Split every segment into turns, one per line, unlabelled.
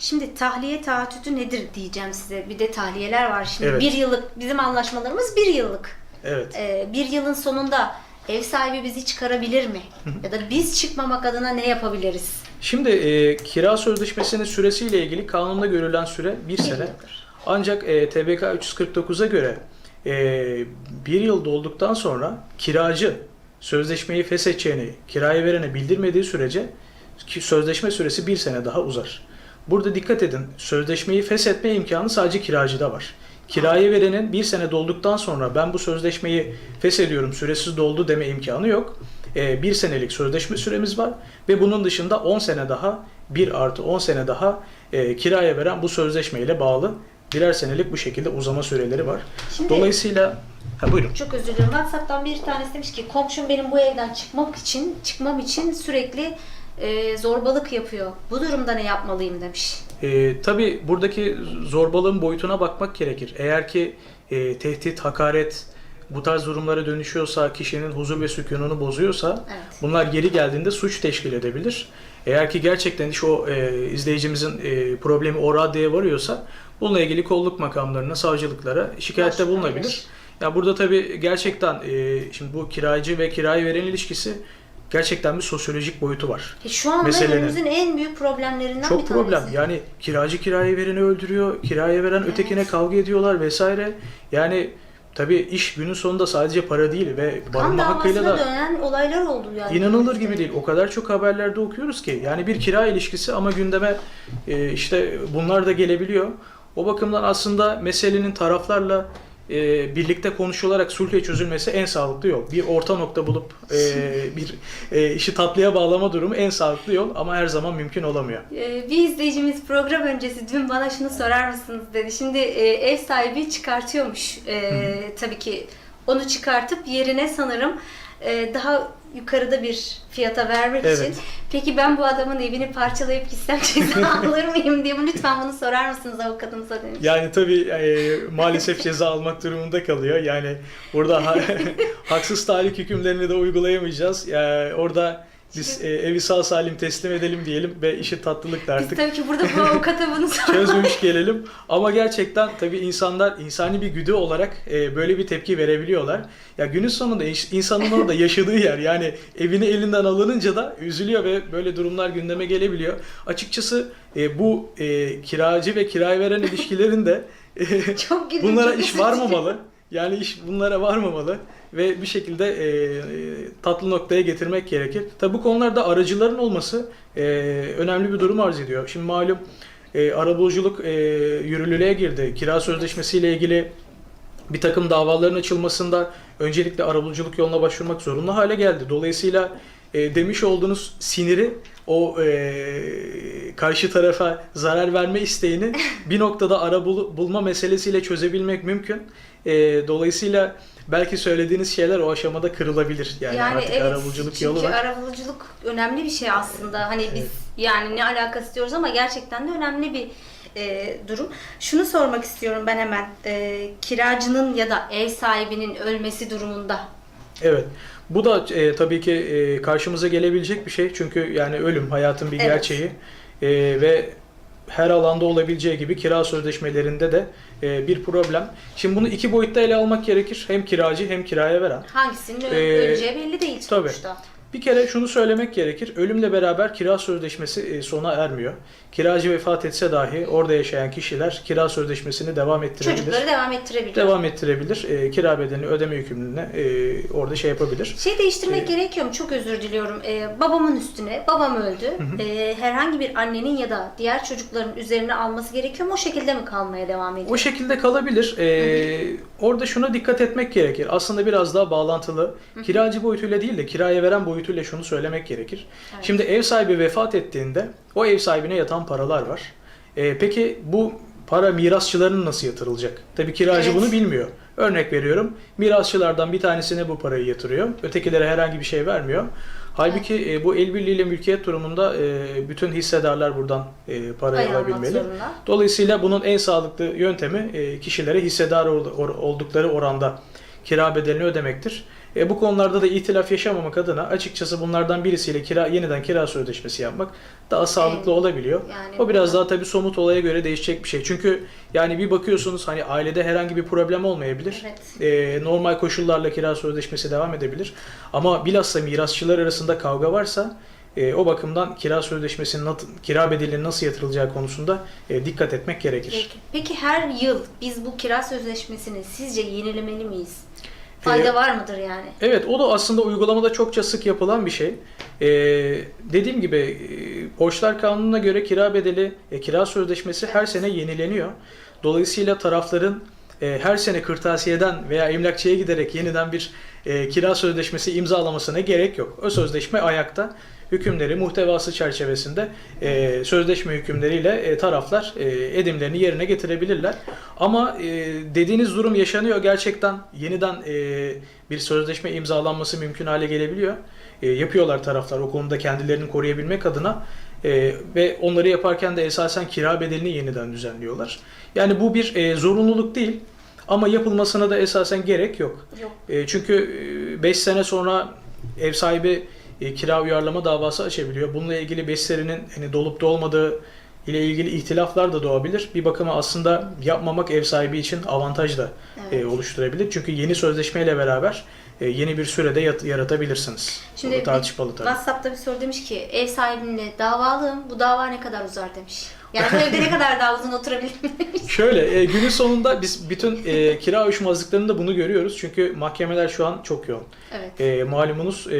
Şimdi tahliye taahhütü nedir diyeceğim size. Bir de tahliyeler var şimdi.
Evet.
Bir yıllık bizim anlaşmalarımız bir yıllık.
Evet.
Ee, bir yılın sonunda ev sahibi bizi çıkarabilir mi? ya da biz çıkmamak adına ne yapabiliriz?
Şimdi e, kira sözleşmesinin süresiyle ilgili kanunda görülen süre bir sene.
yıldır.
Ancak e, TBK 349'a göre e, bir yıl dolduktan sonra kiracı sözleşmeyi feshedeceğini kiraya verene bildirmediği sürece sözleşme süresi bir sene daha uzar. Burada dikkat edin sözleşmeyi feshetme imkanı sadece kiracıda var. Kiraya verenin bir sene dolduktan sonra ben bu sözleşmeyi feshediyorum süresiz doldu deme imkanı yok. E, bir senelik sözleşme süremiz var ve bunun dışında 10 sene daha 1 artı 10 sene daha e, kiraya veren bu sözleşmeyle bağlı birer senelik bu şekilde uzama süreleri var.
Şimdi
Dolayısıyla ha, buyurun.
çok özür dilerim. WhatsApp'tan bir tanesi demiş ki komşum benim bu evden çıkmak için çıkmam için sürekli e, zorbalık yapıyor. Bu durumda ne yapmalıyım demiş.
E, tabii buradaki zorbalığın boyutuna bakmak gerekir. Eğer ki e, tehdit, hakaret bu tarz durumlara dönüşüyorsa, kişinin huzur ve sükununu bozuyorsa
Evet.
bunlar geri geldiğinde suç teşkil edebilir. Eğer ki gerçekten iş o e, izleyicimizin e, problemi o raddeye varıyorsa bununla ilgili kolluk makamlarına, savcılıklara şikayette bulunabilir. Ya burada tabii gerçekten e, şimdi bu kiracı ve kirayı veren ilişkisi gerçekten bir sosyolojik boyutu var.
E, şu anda
Meselenin-
günümüzün en büyük problemlerinden bir
Çok
tanesi.
problem. Yani kiracı kiraya vereni öldürüyor, kiraya veren
Evet.
ötekine kavga ediyorlar vesaire. Yani tabii iş günün sonunda sadece para değil ve
Kan
barınma hakkıyla da
dönen olaylar oldu yani.
inanılır gibi değil. O kadar çok haberlerde okuyoruz ki. Yani bir kira ilişkisi ama gündeme e, işte bunlar da gelebiliyor. O bakımdan aslında meselenin taraflarla e, birlikte konuşularak sulhe çözülmesi en sağlıklı yol. Bir orta nokta bulup e, bir e, işi tatlıya bağlama durumu en sağlıklı yol ama her zaman mümkün olamıyor.
Ee, Bir izleyicimiz program öncesi dün bana şunu sorar mısınız dedi. Şimdi e, ev sahibi çıkartıyormuş. Ee, tabii ki onu çıkartıp yerine sanırım e, daha yukarıda bir fiyata vermek
Evet.
için. Peki ben bu adamın evini parçalayıp gitsem ceza alır mıyım diye lütfen bunu sorar mısınız avukatımıza demiş.
Yani tabii e, maalesef ceza almak durumunda kalıyor. Yani burada ha- haksız tahrik hükümlerini de uygulayamayacağız. Yani orada biz e, evi sağ salim teslim edelim diyelim ve işi tatlılıkla
Biz
artık
tabii ki burada bu avukata bunu sormak
çözmemiş gelelim. Ama gerçekten tabii insanlar insani bir güdü olarak e, böyle bir tepki verebiliyorlar. Ya günün sonunda insanın orada yaşadığı yer yani evini elinden alınınca da üzülüyor ve böyle durumlar gündeme gelebiliyor. Açıkçası e, bu e, kiracı ve kiraya veren ilişkilerinde e,
çok gülünç.
bunlara
çok
iş
üzücü.
varmamalı. Yani iş bunlara varmamalı ve bir şekilde e, e, tatlı noktaya getirmek gerekir. Tabi bu konularda aracıların olması e, önemli bir durum arz ediyor. Şimdi malum e, arabuluculuk e, yürürlüğe girdi. Kira sözleşmesiyle ilgili bir takım davaların açılmasında öncelikle arabuluculuk yoluna başvurmak zorunlu hale geldi. Dolayısıyla e, demiş olduğunuz siniri o e, karşı tarafa zarar verme isteğini bir noktada ara bul- bulma meselesiyle çözebilmek mümkün. E, dolayısıyla belki söylediğiniz şeyler o aşamada kırılabilir. Yani,
Yani,
artık
evet,
arabuluculuk
çünkü
yolu var.
arabuluculuk önemli bir şey aslında. Hani biz yani ne alakası diyoruz ama gerçekten de önemli bir e, durum. Şunu sormak istiyorum ben hemen. E, kiracının ya da ev sahibinin ölmesi durumunda.
Evet. Bu da e, tabii ki e, karşımıza gelebilecek bir şey. Çünkü yani ölüm hayatın bir
Evet.
gerçeği E, ve her alanda olabileceği gibi kira sözleşmelerinde de e, bir problem. Şimdi bunu iki boyutta ele almak gerekir. Hem kiracı hem kiraya veren.
Hangisinin
Ee,
öleceği belli değil
tabii. Bir kere şunu söylemek gerekir. Ölümle beraber kira sözleşmesi e, sona ermiyor. Kiracı vefat etse dahi orada yaşayan kişiler kira sözleşmesini devam ettirebilir.
Çocukları devam ettirebiliyor.
Devam ettirebilir. E, kira bedelini ödeme yükümlülüğüne e, orada şey yapabilir.
Şey değiştirmek
Ee,
gerekiyor mu? Çok özür diliyorum. Ee, babamın üstüne, babam öldü. Ee, herhangi bir annenin ya da diğer çocukların üzerine alması gerekiyor mu? O şekilde mi kalmaya devam ediyor?
O şekilde kalabilir. Ee, orada şuna dikkat etmek gerekir. Aslında biraz daha bağlantılı. Kiracı boyutuyla değil de kiraya veren boyutuyla şunu söylemek gerekir.
Evet.
Şimdi ev sahibi vefat ettiğinde o ev sahibine yatan paralar var. Ee, peki bu para mirasçıların nasıl yatırılacak? Tabii kiracı
Evet.
bunu bilmiyor. Örnek veriyorum. Mirasçılardan bir tanesine bu parayı yatırıyor. Ötekilere herhangi bir şey vermiyor. Halbuki e, bu el birliğiyle mülkiyet durumunda e, bütün hissedarlar buradan e, parayı
almak
alabilmeli.
zorunda.
Dolayısıyla bunun en sağlıklı yöntemi e, kişilere hissedar oldukları oranda kira bedelini ödemektir. E, bu konularda da itilaf yaşamamak adına açıkçası bunlardan birisiyle kira yeniden kira sözleşmesi yapmak daha sağlıklı
Evet.
olabiliyor.
Yani
O biraz daha tabii somut olaya göre değişecek bir şey. Çünkü yani bir bakıyorsunuz hani ailede herhangi bir problem olmayabilir.
Evet.
E, normal koşullarla kira sözleşmesi devam edebilir. Ama bilhassa mirasçılar arasında kavga varsa e, o bakımdan kira sözleşmesinin kira bedelinin nasıl yatırılacağı konusunda e, dikkat etmek gerekir.
Peki. Peki her yıl biz bu kira sözleşmesini sizce yenilemeli miyiz? Fayda
Ee,
var mıdır yani?
Evet o da aslında uygulamada çokça sık yapılan bir şey. Ee, dediğim gibi e, borçlar kanununa göre kira bedeli, e, kira sözleşmesi her sene yenileniyor. Dolayısıyla tarafların e, her sene kırtasiyeden veya emlakçıya giderek yeniden bir e, kira sözleşmesi imzalamasına gerek yok. O sözleşme ayakta. Hükümleri muhtevası çerçevesinde e, sözleşme hükümleriyle e, taraflar e, edimlerini yerine getirebilirler. Ama e, dediğiniz durum yaşanıyor. Gerçekten yeniden e, bir sözleşme imzalanması mümkün hale gelebiliyor. E, yapıyorlar taraflar o konuda kendilerini koruyabilmek adına. E, ve onları yaparken de esasen kira bedelini yeniden düzenliyorlar. Yani bu bir e, zorunluluk değil. Ama yapılmasına da esasen gerek yok.
Yok.
E, çünkü 5 sene sonra ev sahibi e, kira uyarlama davası açabiliyor. Bununla ilgili beslerinin hani dolup dolmadığı ile ilgili ihtilaflar da doğabilir. Bir bakıma aslında yapmamak ev sahibi için avantaj da
Evet.
e, oluşturabilir. Çünkü yeni sözleşmeyle beraber e, yeni bir sürede yaratabilirsiniz.
Şimdi
tartışmalı tabii.
WhatsApp'ta bir soru demiş ki ev sahibinle davalıyım bu dava ne kadar uzar demiş. Yani bu evde ne kadar daha uzun oturabilir demiş.
Şöyle e, günün sonunda biz bütün e, kira uyuşmazlıklarında bunu görüyoruz. Çünkü mahkemeler şu an çok yoğun.
Evet.
E, malumunuz e,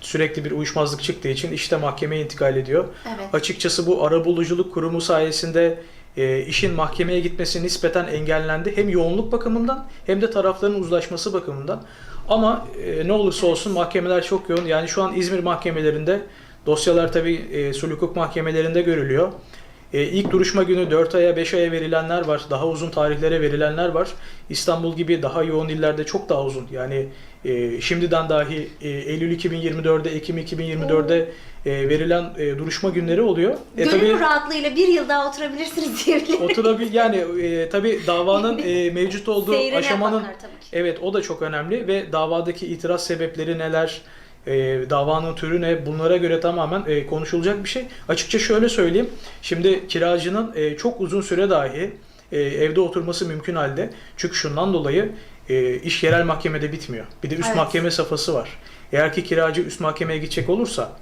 sürekli bir uyuşmazlık çıktığı için işte mahkemeye intikal ediyor.
Evet.
Açıkçası bu arabuluculuk kurumu sayesinde e, işin mahkemeye gitmesi nispeten engellendi. Hem yoğunluk bakımından hem de tarafların uzlaşması bakımından. Ama e, ne olursa olsun mahkemeler çok yoğun. Yani şu an İzmir mahkemelerinde dosyalar tabii e, sulh hukuk mahkemelerinde görülüyor. E, ilk duruşma günü 4 aya 5 aya verilenler var. Daha uzun tarihlere verilenler var. İstanbul gibi daha yoğun illerde çok daha uzun. Yani e, şimdiden dahi e, Eylül 2024'de, Ekim 2024'de e, verilen e, duruşma günleri oluyor. E,
Gönül
tabii
rahatlığıyla bir yıl daha oturabilirsiniz diyebilirim.
oturabil yani e, tabii davanın e, mevcut olduğu
Seyrine
aşamanın. Evet o da çok önemli ve davadaki itiraz sebepleri neler, e, davanın türü ne bunlara göre tamamen e, konuşulacak bir şey. Açıkça şöyle söyleyeyim. Şimdi kiracının e, çok uzun süre dahi e, evde oturması mümkün halde. Çünkü şundan dolayı e, iş yerel mahkemede bitmiyor. Bir de üst
Evet.
mahkeme safhası var. Eğer ki kiracı üst mahkemeye gidecek olursa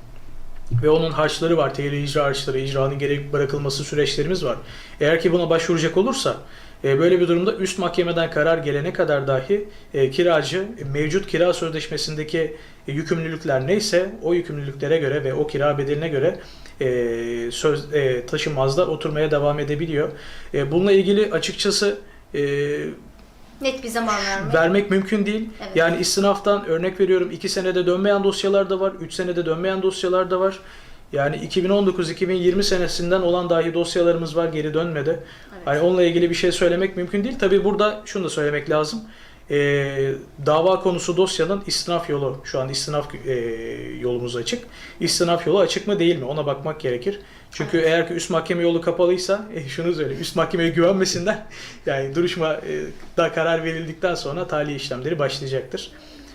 ve onun harçları var, tehlikeli icra harçları, icranın geri bırakılması süreçlerimiz var. Eğer ki buna başvuracak olursa böyle bir durumda üst mahkemeden karar gelene kadar dahi e, kiracı e, mevcut kira sözleşmesindeki e, yükümlülükler neyse o yükümlülüklere göre ve o kira bedeline göre e, söz e, taşınmazda oturmaya devam edebiliyor. E, bununla ilgili açıkçası e,
Net bir zaman vermek.
vermek mümkün değil.
Evet.
Yani istinaftan örnek veriyorum 2 senede dönmeyen dosyalar da var, 3 senede dönmeyen dosyalar da var. Yani 2019-2020 senesinden olan dahi dosyalarımız var geri dönmedi.
Evet.
Hani onunla ilgili bir şey söylemek mümkün değil. Tabii burada şunu da söylemek lazım. Ee, dava konusu dosyanın istinaf yolu. Şu an istinaf e, yolumuz açık. İstinaf yolu açık mı değil mi? Ona bakmak gerekir. Çünkü
Evet.
eğer ki üst mahkeme yolu kapalıysa e, şunu söyleyeyim. Üst mahkemeye güvenmesinler. Yani duruşma e, da karar verildikten sonra tahliye işlemleri başlayacaktır.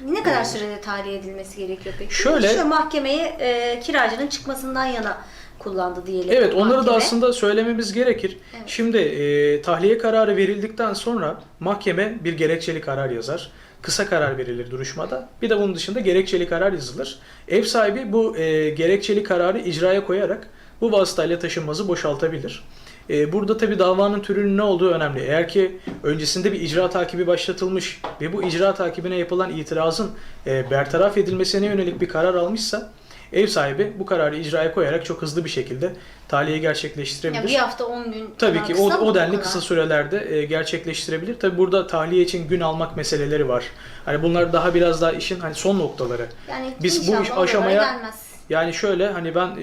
Ne kadar sürede tahliye edilmesi gerekiyor peki?
Şöyle-
Şu mahkemeyi e, kiracının çıkmasından yana kullandı diyelim.
Evet onları da
mahkeme.
aslında söylememiz gerekir.
Evet.
Şimdi e, tahliye kararı verildikten sonra mahkeme bir gerekçeli karar yazar. Kısa karar verilir duruşmada. Bir de bunun dışında gerekçeli karar yazılır. Ev sahibi bu e, gerekçeli kararı icraya koyarak bu vasıtayla taşınmazı boşaltabilir. E, burada tabi davanın türünün ne olduğu önemli. Eğer ki öncesinde bir icra takibi başlatılmış ve bu icra takibine yapılan itirazın e, bertaraf edilmesine yönelik bir karar almışsa ev sahibi bu kararı icraya koyarak çok hızlı bir şekilde tahliye gerçekleştirebilir.
Ya bir hafta 10 gün
Tabii ki o, o denli kısa sürelerde e, gerçekleştirebilir. Tabii burada tahliye için gün almak meseleleri var. Hani bunlar daha biraz daha işin hani son noktaları.
Yani
Biz bu iş aşamaya-
gelmez.
Yani şöyle hani ben e,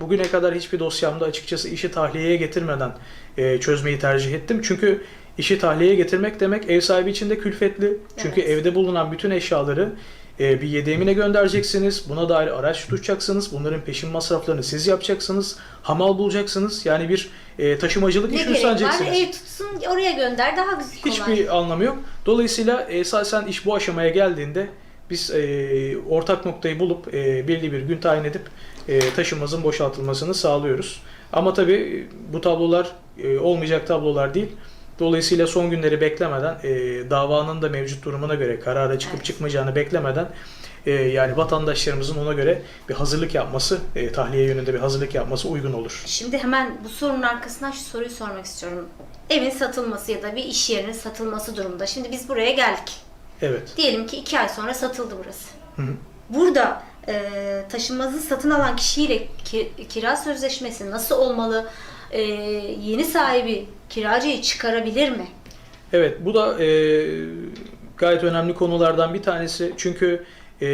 bugüne kadar hiçbir dosyamda açıkçası işi tahliyeye getirmeden e, çözmeyi tercih ettim. Çünkü işi tahliyeye getirmek demek ev sahibi için de külfetli. Çünkü
Evet.
evde bulunan bütün eşyaları e, bir yedemine göndereceksiniz. Buna dair araç tutacaksınız. Bunların peşin masraflarını siz yapacaksınız. Hamal bulacaksınız. Yani bir e, taşımacılık işi üstleneceksiniz.
Ev tutsun oraya gönder daha güzel kolay.
Hiçbir anlamı yok. Dolayısıyla esasen iş bu aşamaya geldiğinde biz e, ortak noktayı bulup e, belli bir gün tayin edip e, taşımazın boşaltılmasını sağlıyoruz. Ama tabii bu tablolar e, olmayacak tablolar değil. Dolayısıyla son günleri beklemeden, e, davanın da mevcut durumuna göre karara çıkıp çıkmayacağını beklemeden e, yani vatandaşlarımızın ona göre bir hazırlık yapması, e, tahliye yönünde bir hazırlık yapması uygun olur.
Şimdi hemen bu sorunun arkasından şu soruyu sormak istiyorum. Evin satılması ya da bir iş yerinin satılması durumunda. Şimdi biz buraya geldik.
Evet.
Diyelim ki iki ay sonra satıldı burası.
Hı hı.
Burada e, taşınmazı satın alan kişiyle ki- kira sözleşmesi nasıl olmalı? E, yeni sahibi kiracıyı çıkarabilir mi?
Evet, bu da e, gayet önemli konulardan bir tanesi. Çünkü e,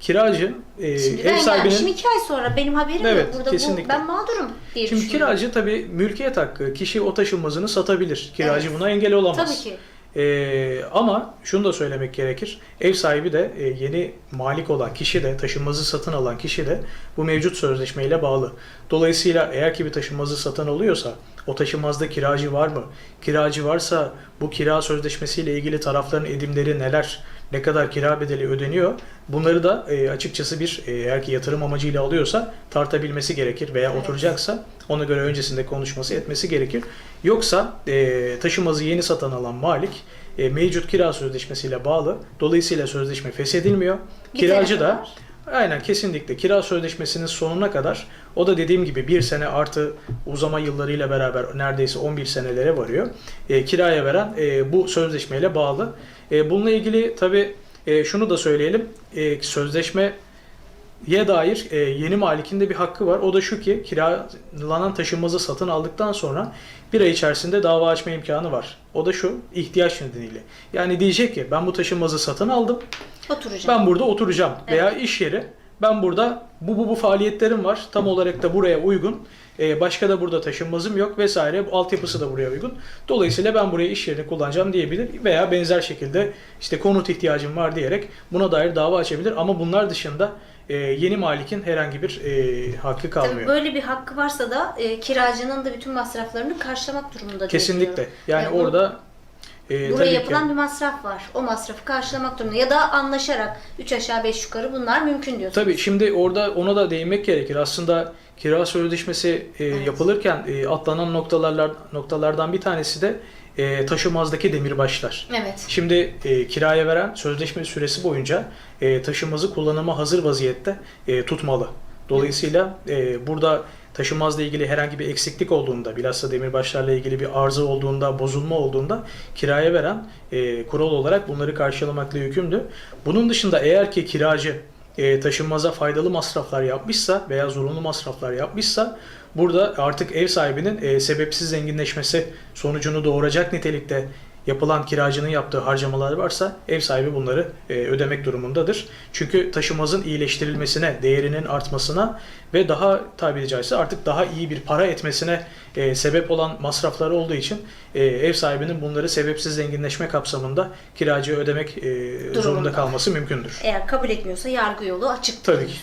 kiracı e,
Şimdi
ev
ben
sahibinin
iki ay sonra benim haberim
Evet,
yok. Burada
kesinlikle.
bu, ben mağdurum diye
Şimdi kiracı tabii mülkiyet hakkı. Kişi o taşınmazını satabilir. Kiracı
Evet.
buna engel olamaz.
Tabii ki.
Ee, ama şunu da söylemek gerekir. Ev sahibi de e, yeni malik olan kişi de taşınmazı satın alan kişi de bu mevcut sözleşmeyle bağlı. Dolayısıyla eğer ki bir taşınmazı satın alıyorsa o taşınmazda kiracı var mı? Kiracı varsa bu kira sözleşmesiyle ilgili tarafların edimleri neler? Ne kadar kira bedeli ödeniyor? Bunları da e, açıkçası bir e, eğer ki yatırım amacıyla alıyorsa tartabilmesi gerekir veya
Evet.
oturacaksa ona göre öncesinde konuşması etmesi gerekir. Yoksa e, taşımazı yeni satın alan malik e, mevcut kira sözleşmesiyle bağlı. Dolayısıyla sözleşme feshedilmiyor. Kiracı da
kadar.
Aynen kesinlikle kira sözleşmesinin sonuna kadar o da dediğim gibi bir sene artı uzama yıllarıyla beraber neredeyse 11 senelere varıyor. E, kiraya veren e, bu sözleşmeyle bağlı. E, bununla ilgili tabi şunu da söyleyelim. E, sözleşme ye dair e, yeni malikin de bir hakkı var. O da şu ki kiralanan taşınmazı satın aldıktan sonra bir ay içerisinde dava açma imkanı var. O da şu ihtiyaç nedeniyle. Yani diyecek ki ben bu taşınmazı satın aldım.
Oturacağım.
Ben burada oturacağım veya iş yeri ben burada bu bu bu faaliyetlerim var. Tam olarak da buraya uygun. Ee, başka da burada taşınmazım yok vesaire. Bu altyapısı da buraya uygun. Dolayısıyla ben buraya iş yerini kullanacağım diyebilir veya benzer şekilde işte konut ihtiyacım var diyerek buna dair dava açabilir. Ama bunlar dışında e, yeni malikin herhangi bir e, hakkı
Tabii
kalmıyor.
böyle bir hakkı varsa da e, kiracının da bütün masraflarını karşılamak durumunda
Kesinlikle. Yani
bu-
orada e,
Buraya
tabii ki-
yapılan bir masraf var. O masrafı karşılamak durumunda. Ya da anlaşarak 3 aşağı 5 yukarı bunlar mümkün diyorsunuz.
Tabii şimdi orada ona da değinmek gerekir. Aslında kira sözleşmesi e,
Evet.
yapılırken e, atlanan noktalarlar noktalardan bir tanesi de e, taşımmazdaki demirbaşlar.
Evet.
Şimdi e, kiraya veren sözleşme süresi boyunca e, taşımazı kullanıma hazır vaziyette e, tutmalı. Dolayısıyla e, burada taşımazla ilgili herhangi bir eksiklik olduğunda, bilhassa demirbaşlarla ilgili bir arıza olduğunda, bozulma olduğunda kiraya veren e, kural olarak bunları karşılamakla yükümlü. Bunun dışında eğer ki kiracı e, taşınmaza faydalı masraflar yapmışsa veya zorunlu masraflar yapmışsa burada artık ev sahibinin e, sebepsiz zenginleşmesi sonucunu doğuracak nitelikte yapılan kiracının yaptığı harcamalar varsa ev sahibi bunları e, ödemek durumundadır. Çünkü taşımazın iyileştirilmesine, değerinin artmasına ve daha tabiri caizse artık daha iyi bir para etmesine e, sebep olan masrafları olduğu için e, ev sahibinin bunları sebepsiz zenginleşme kapsamında kiracıya ödemek e, zorunda kalması mümkündür.
Eğer kabul etmiyorsa yargı yolu açık
Tabii ki.